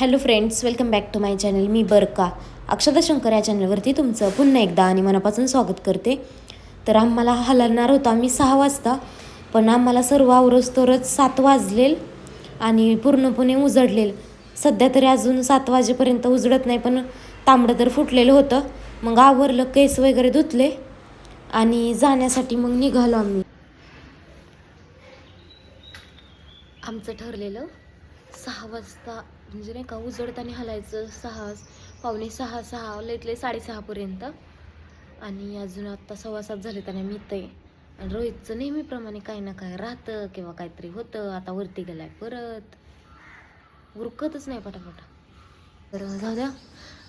Hello friends welcome back to my channel. मी बरका. अक्षदा शंकर या चॅनलवरती तुमचं पुन्हा एकदा आणि मनापासून स्वागत करते. तर आम्हाला हलणार होता आम्ही सहा वाजता पण आम्हाला सर्व आवरस्तोरच सात वाजलेल आणि पूर्णपणे उजडलेल. सध्या तरी अजून सात वाजेपर्यंत उजडत नाही पण तांबडं तर फुटलेलं होतं. मग आवरलं केस वगैरे धुतले आणि जाण्यासाठी मग निघालो आम्ही. आमचं ठरलेलं सहा वाजता म्हणजे नाही का उजडताना हलायचं सहा पावणे सहा सहा लेटले साडेसहापर्यंत आणि अजून आत्ता सव्वा सात झाले त्याने मी ते आणि रोहितचं नेहमीप्रमाणे काही ना काय राहतं किंवा काहीतरी होतं. आता वरती गेलाय परत. उरकतच नाही पटापट. तर जाऊ द्या.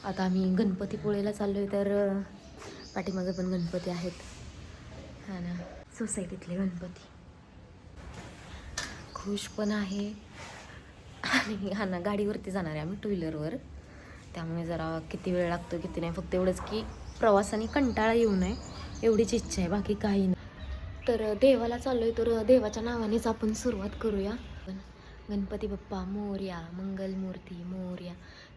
आता आम्ही गणपतीपुळेला चाललो आहे तर पाठीमागे पण गणपती आहेत. हा ना. सोसायटीतले गणपती. खुश पण आहे. आणि हा ना गाडीवरती जाणार आहे आम्ही टू व्हीलरवर त्यामुळे जरा किती वेळ लागतो किती नाही फक्त एवढंच की प्रवासाने कंटाळा येऊ नये एवढीच इच्छा आहे बाकी काही नाही. तर देवाला चाललो आहे तर देवाच्या नावानेच आपण सुरुवात करूया. पण गणपती बाप्पा मोर्या मंगलमूर्ती मोर्या.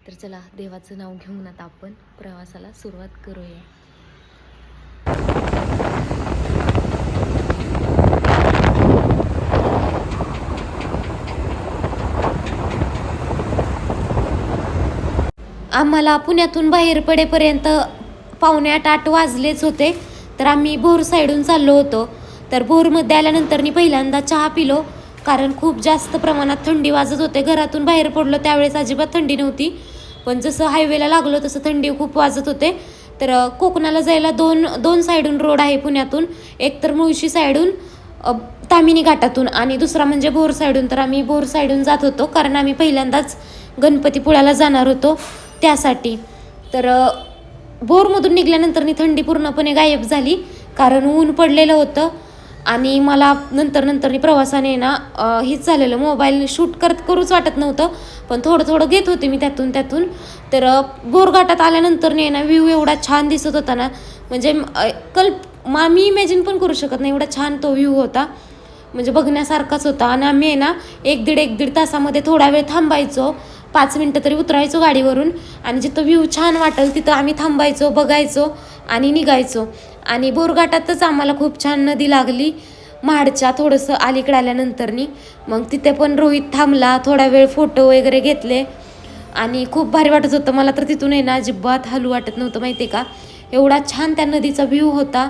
तर चला देवाचं नाव घेऊन आता आपण प्रवासाला सुरुवात करूया. आम्हाला पुण्यातून बाहेर पडेपर्यंत पावणे आठ आठ वाजलेच होते. तर आम्ही भोर साईडून चाललो होतो. तर भोरमध्ये आल्यानंतर मी पहिल्यांदा चहा पिलो कारण खूप जास्त प्रमाणात थंडी वाजत होते. घरातून बाहेर पडलो त्यावेळेस अजिबात थंडी नव्हती. पण जसं हायवेला लागलो तसं थंडी खूप वाजत होते. तर कोकणाला जायला दोन दोन साईडून रोड आहे पुण्यातून. एक तर मुळशी साईडून तामिनी घाटातून आणि दुसरा म्हणजे भोर साईडून. तर आम्ही भोर साईडून जात होतो कारण आम्ही पहिल्यांदाच गणपतीपुळ्याला जाणार होतो. त्यासाठी. तर बोरमधून निघाल्यानंतर थंडी पूर्णपणे गायब झाली. कारण ऊन पडलेलं होतं. आणि मला नंतर नंतर प्रवासाने ना हेच झालेलं. मोबाईल शूट करत करूच वाटत नव्हतं. पण थोडं थोडं घेत होते मी त्यातून त्यातून. तर बोरघाटात आल्यानंतर ने ना व्ह्यू एवढा छान दिसत होता ना. म्हणजे कल्प मा मी इमॅजिन पण करू शकत नाही. एवढा छान तो व्ह्यू होता. म्हणजे बघण्यासारखाच होता. आणि आम्ही आहे ना एक दीड एक दीड तासामध्ये थोडा वेळ थांबायचो. पाच मिनटं तरी उतरायचो गाडीवरून आणि जिथं व्ह्यू छान वाटेल तिथं आम्ही थांबायचो बघायचो आणि निघायचो. आणि बोरघाटातच आम्हाला खूप छान नदी लागली. महाडच्या थोडंसं अलीकडे आल्यानंतरनी. मग तिथे पण रोहित थांबला थोडा वेळ फोटो वगैरे घेतले. आणि खूप भारी वाटत होतं. मला तर तिथून आहे ना अजिबात हलू वाटत नव्हतं माहिती आहे का? एवढा छान त्या नदीचा व्ह्यू होता.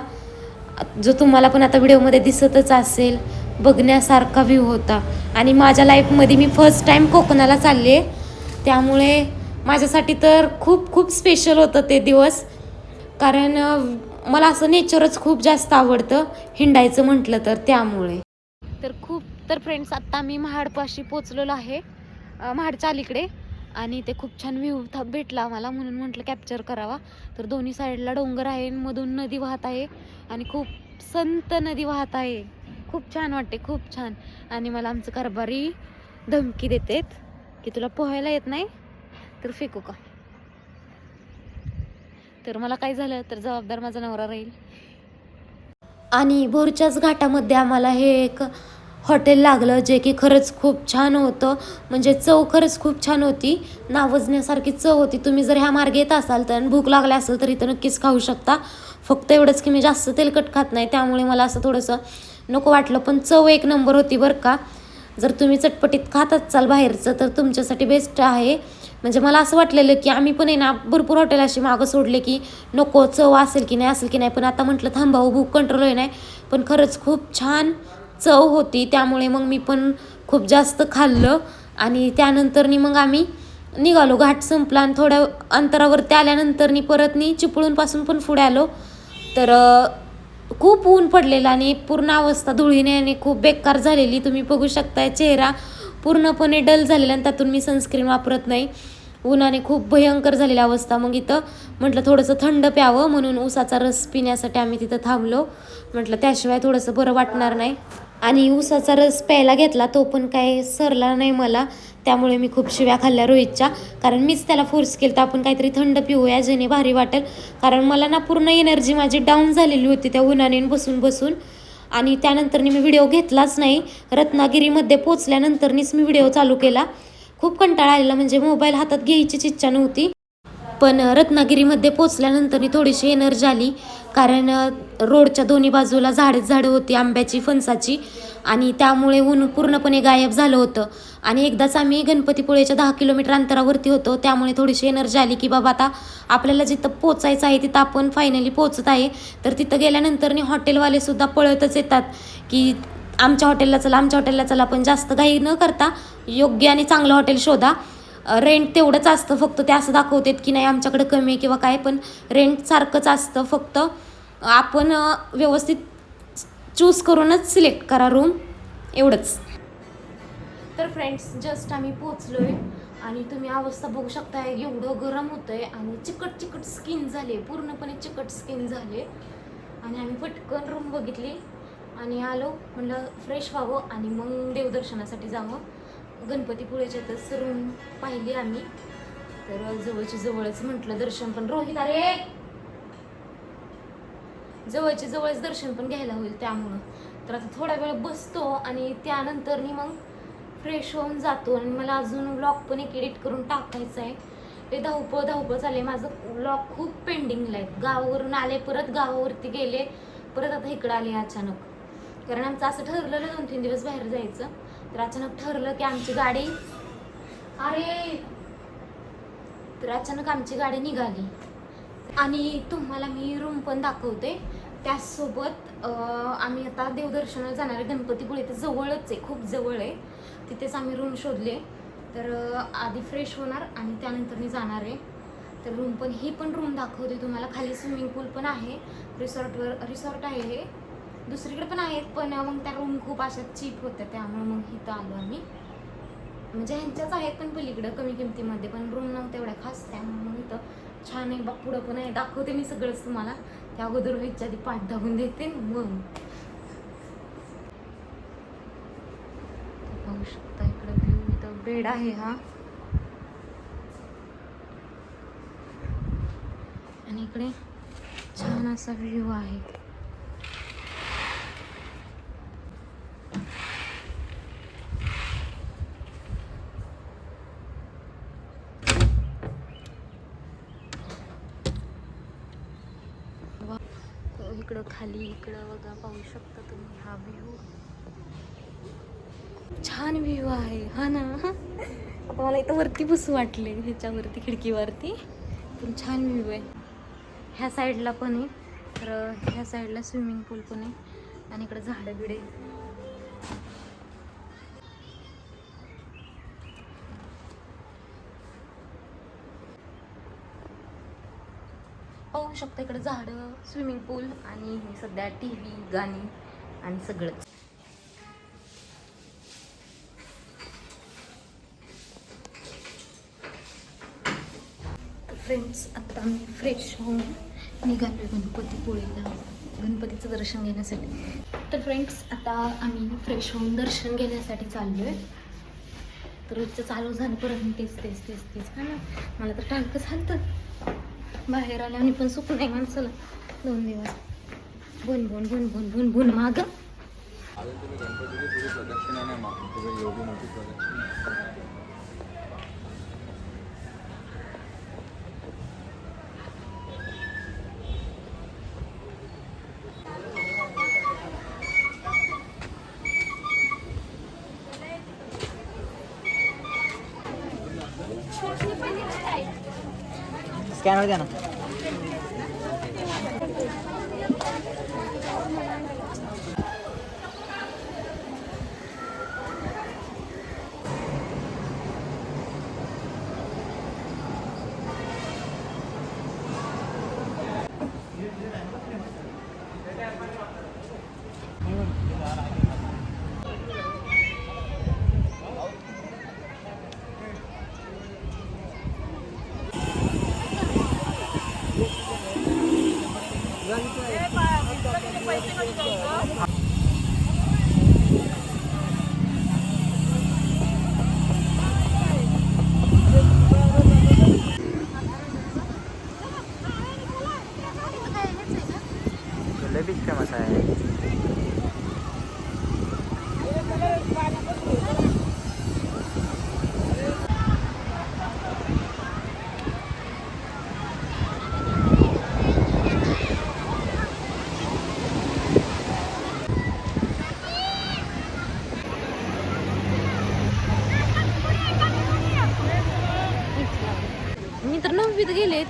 जो तुम्हाला पण आता व्हिडिओमध्ये दिसतच असेल. बघण्यासारखा व्ह्यू होता. आणि माझ्या लाईफमध्ये मी फर्स्ट टाईम कोकणाला चालले त्यामुळे माझ्यासाठी तर खूप खूप स्पेशल होतं ते दिवस. कारण मला असं नेचरच खूप जास्त आवडतं हिंडायचं म्हटलं तर त्यामुळे. तर खूप तर फ्रेंड्स आत्ता मी महाडपाशी पोचलेलो आहे महाडच्या अलीकडे. आणि ते खूप छान व्ह्यू भेटला मला म्हणून म्हटलं कॅप्चर करावा. तर दोन्ही साईडला डोंगर आहे मधून नदी वाहत आहे आणि खूप संत नदी वाहत आहे. खूप छान वाटते खूप छान. आणि मला आमचं कारभारी धमकी देतेत. की तुला पोहायला येत नाही तर फेकू का? तर मला काय झालं तर जबाबदार माझा नवरा राहील. आणि भोरच्याच घाटामध्ये आम्हाला हे एक हॉटेल लागलं जे की खरंच खूप छान होतं. म्हणजे चव खरंच खूप छान होती. नावजण्यासारखी चव होती. तुम्ही जर ह्या मार्गे येत असाल तर आणि भूक लागली असेल तर इथं नक्कीच खाऊ शकता. फक्त एवढंच की मी जास्त तेलकट खात नाही त्यामुळे मला असं थोडंसं नको वाटलं. पण चव एक नंबर होती बरं का. जर तुम्ही चटपटीत खात असाल बाहेरचं तर तुमच्यासाठी बेस्ट आहे. म्हणजे मला असं वाटलेलं की आम्ही पण आहे ना भरपूर हॉटेल अशी मागं सोडले की नको चव असेल की नाही असेल की नाही पण आता म्हटलं थांबावं भूक कंट्रोल होई नाही. पण खरंच खूप छान चव होती त्यामुळे मग मी पण खूप जास्त खाल्लं. आणि त्यानंतरनी मग आम्ही निघालो घाट संपला आणि थोड्या अंतरावरती आल्यानंतरनी परतनी चिपळूणपासून पण पुढे आलो. तर खूप ऊन पडलेलं आणि पूर्ण अवस्था धुळीने आणि खूप बेकार झालेली. तुम्ही बघू शकताय चेहरा पूर्णपणे डल झालेला आणि त्यातून मी सनस्क्रीन वापरत नाही. उन्हाने खूप भयंकर झालेली अवस्था. मग इथं म्हटलं थोडंसं थंड प्यावं म्हणून ऊसाचा रस पिण्यासाठी आम्ही तिथं थांबलो. म्हटलं त्याशिवाय थोडंसं बरं वाटणार नाही. आणि ऊसाचा रस प्यायला घेतला तो पण काय सरला नाही मला. त्यामुळे मी खूप शिव्या खाल्ल्या रोहितच्या. कारण मीच त्याला फोर्स केलं तर आपण काहीतरी थंड पिऊया जेणे भारी वाटेल. कारण मला ना पूर्ण एनर्जी माझी डाऊन झालेली होती त्या उन्हाने बसून बसून. आणि त्यानंतरनी मी व्हिडिओ घेतलाच नाही. रत्नागिरीमध्ये पोचल्यानंतरनीच मी व्हिडिओ चालू केला. खूप कंटाळा आलेला म्हणजे मोबाईल हातात घ्यायचीच इच्छा नव्हती. पण रत्नागिरीमध्ये पोचल्यानंतर थोडीशी एनर्जी आली. कारण रोडच्या दोन्ही बाजूला झाडेच झाडं होती आंब्याची फणसाची. आणि त्यामुळे ऊन पूर्णपणे गायब झालं होतं. आणि एकदाच आम्ही गणपतीपुळेच्या दहा किलोमीटर अंतरावरती होतो. त्यामुळे थोडीशी एनर्जी आली की बाबा आता आपल्याला जिथं पोचायचं आहे तिथं आपण फायनली पोचत आहे. तर तिथं गेल्यानंतर हॉटेलवाले सुद्धा पळतच येतात की आमच्या हॉटेलला चला आमच्या हॉटेलला चला. पण जास्त घाई न करता योग्य आणि चांगलं हॉटेल शोधा. रेंट तेवढंच असतं फक्त ते असं दाखवतात की नाही आमच्याकडे कमी आहे किंवा काय पण रेंट सारखंच असतं फक्त. आपण व्यवस्थित चूज करूनच सिलेक्ट करा रूम एवढंच. तर फ्रेंड्स जस्ट आम्ही पोचलोय आणि तुम्ही अवस्था बघू शकताय एवढं गरम होतंय आणि चिकट चिकट स्किन झाले पूर्णपणे चिकट स्किन झाले. आणि आम्ही पटकन रूम बघितली आणि आलो म्हणलं फ्रेश व्हावं आणि मग देवदर्शनासाठी जावं. गणपतीपुळेच्या तर सरून पाहिली आम्ही. तर जवळची जवळच म्हटलं दर्शन पण रोहित अरे! जवळची जवळच दर्शन पण घ्यायला होईल त्यामुळं. तर आता थोडा वेळ बसतो आणि त्यानंतर मग फ्रेश होऊन जातो. आणि मला अजून व्लॉग पण एक एडिट करून टाकायचं आहे ते धावपळ धावपळ चालले माझं व्लॉग खूप पेंडिंगला आहे गावावरून आले परत गावावरती गेले परत आता इकडं आले अचानक. कारण आमचं असं ठरलेलं दोन तीन दिवस बाहेर जायचं. तर अचानक ठरलं की आमची गाडी अरे तर अचानक आमची गाडी निघाली. आणि तुम्हाला मी रूम पण दाखवते. त्याचसोबत आम्ही आता देवदर्शनाला जाणारे गणपतीपुळे तर जवळच आहे खूप जवळ आहे. तिथेच आम्ही रूम शोधले. तर आधी फ्रेश होणार आणि त्यानंतर मी जाणार आहे. तर रूम पण ही पण रूम दाखवते तुम्हाला. खाली स्विमिंग पूल पण आहे. रिसॉर्टवर रिसॉर्ट आहे हे. दुसरीकडे पण आहेत पण मग त्या रूम खूप अशा चीप होत्या त्यामुळे मग इथं आलो आम्ही. म्हणजे ह्यांच्याच आहेत पण पलीकडं कमी किमतीमध्ये पण रूम नव्हत्या तेवढ्या खास त्यामुळे मग इथं छान आहे बा पुढं पण आहे दाखवते मी सगळंच तुम्हाला. त्या अगोदर व्हायच्या आधी पाठ दाखवून देते मग. पाहू शकता इकडं व्ह्यू इथं बेड आहे हा. आणि इकडे छान असा व्ह्यू आहे. इकडं खाली इकडं बघा पाहू शकता तुम्ही हा व्ह्यू छान व्ह्यू आहे हा ना? आता मला इथं वरती बसू वाटले ह्याच्यावरती खिडकीवरती. पण छान व्ह्यू आहे. ह्या साईडला पण आहे. तर ह्या साईडला स्विमिंग पूल पण आहे. आणि इकडं झाडं बिडे पाहू शकता इकडे झाडं स्विमिंग पूल आणि हे सध्या टी व्ही गाणी आणि सगळंच. फ्रेंड्स आता आम्ही फ्रेश होऊन निघालो गणपतीपुळेला गणपतीचं दर्शन घेण्यासाठी. तर फ्रेंड्स आता आम्ही फ्रेश होऊन दर्शन घेण्यासाठी चाललो आहे तर रोजचं चालू झालं परत तेच तेच तेच तेच हा ना? मला तर टाळकं झालं बाहेर आले आणि पण सुकून नाही माणसाला. दोन दिवस. बुन बुन बुन बुन बुन बुन माग. Thank you गणपतीची पुरी प्रदक्षिणा नाही मागून तुम्ही एवढी मोठी प्रदक्षिणा स्कॅनर द्या ना.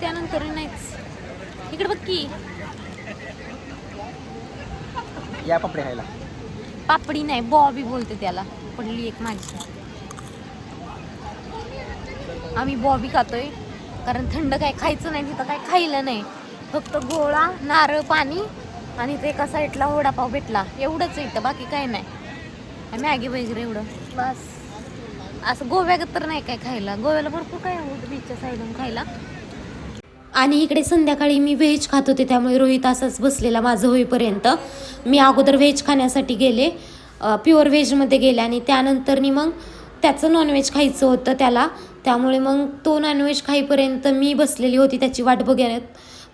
त्यानंतर नाहीच इकडे बघ की. या पपडे खायला. पापडी नाही बॉबी बोलते त्याला. पडली एक माझी. आम्ही बॉबी खातोय. कारण थंड काय खायचं नाही तिथं काय खायला नाही. फक्त गोळा नारळ पाणी आणि ते एका साईडला वडापाव भेटला. एवढंच इथं बाकी काय नाही. मॅगी वगैरे एवढं. बस. असं गोव्यात तर नाही काय खायला. गोव्याला भरपूर काय आहे बीचच्या साईडून खायला. आणि इकडे संध्याकाळी मी व्हेज खात होते त्यामुळे रोहित असाच बसलेला माझं होईपर्यंत. मी अगोदर व्हेज खाण्यासाठी गेले प्युअर व्हेजमध्ये गेले आणि त्यानंतरनी मग त्याचं नॉनव्हेज खायचं होतं त्याला. त्यामुळे मग तो नॉनव्हेज खाईपर्यंत मी बसलेली होती त्याची वाट बघण्यात.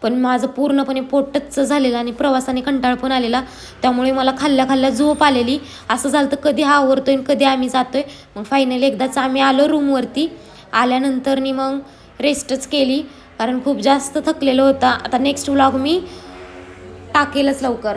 पण माझं पूर्णपणे पोटच झालेलं आणि प्रवासाने कंटाळ पण आलेला. त्यामुळे मला खाल्ल्या खाल्ल्या झोप आलेली. असं झालं तर कधी हा आवरतोय आणि कधी आम्ही जातोय. मग फायनली एकदाच आम्ही आलो रूमवरती आल्यानंतरनी मग रेस्टच केली. कारण खूप जास्त थकलेलं होतं. आता नेक्स्ट व्लॉग मी टाकेलच लवकर.